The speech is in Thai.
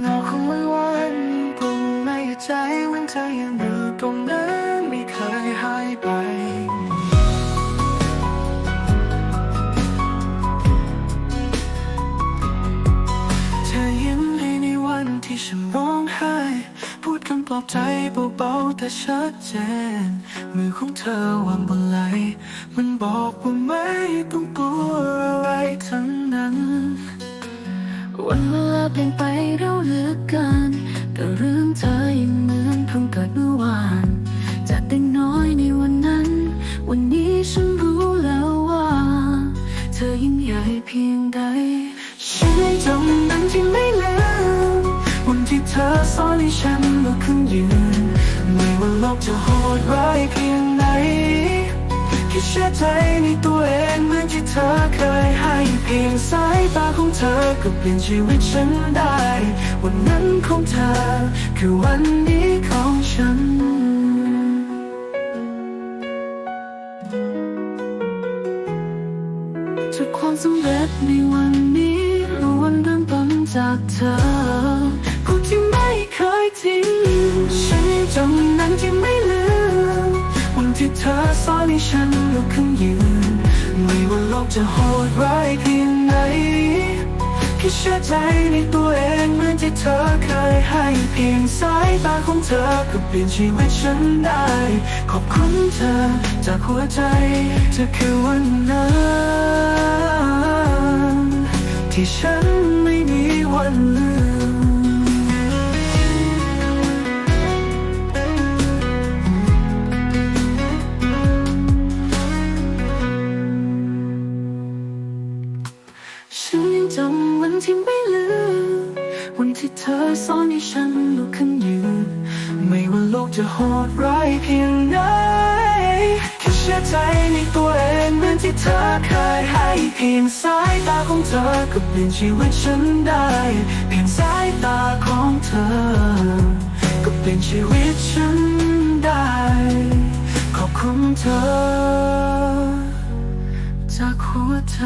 เงาของวันวันกลุ่มในใจวันเธอยังอยู่ตรงนั้นไม่เคยหายไปเธอยิ้มในวันที่ฉันร้องไห้ พูดคำปลอบใจเบาๆแต่ชัดเจน มือของเธอวางบนไหลมันบอกว่าไม่ต้องกลัวอะไรทั้งนั้น วันเวลาเปลี่ยนไป กินแต่เรื่องเธอยังเหมือนเพิ่งเกิดเมื่อวานจากเด็กน้อยในวันนั้น วันนี้ฉันรู้แล้วว่า เธอยิ่งใหญ่เพียงใดฉันจำนั้นที่ไม่ลืมวันที่เธอสอนให้ฉันลุกขึ้นยืนไม่ว่าโลกจะโหดร้ายเพียงไหนแค่เชื่อใจในตัวเองเหมือนที่เธอเคยให้เพียงสายตาของเธอก็เปลี่ยนชีวิตฉันได้ ของเธอ คือวันนี้ของฉันจากความสำเร็จในวันนี้ล้วนเริ่มต้นจากเธอผู้ที่ไม่เคยทิ้งฉันจำนั้นที่ไม่ลืมวันที่เธอสอนให้ฉันลุกขึ้นยืนไม่ว่าโลกจะโหดร้ายเพียงไหนแค่เชื่อใจในตัวเอง ให้เพียงสายตาของเธอก็เปลี่ยนชีวิตฉันได้ ขอบคุณเธอจากหัวใจเธอคือวันนั้นที่ฉันไม่มีวันลืมฉันยังจำวันที่ วันที่เธอสอนให้ฉันลุกขึ้นยืน ไม่ว่าโลกจะโหดร้ายเพียงไหนแค่เชื่อใจในตัวเองเหมือนที่เธอเคยให้เพียงสายตาของเธอก็เปลี่ยนชีวิตฉันได้ เพียงสายตาของเธอ ก็เปลี่ยนชีวิตฉันได้ ขอบคุณเธอ จากหัวใจ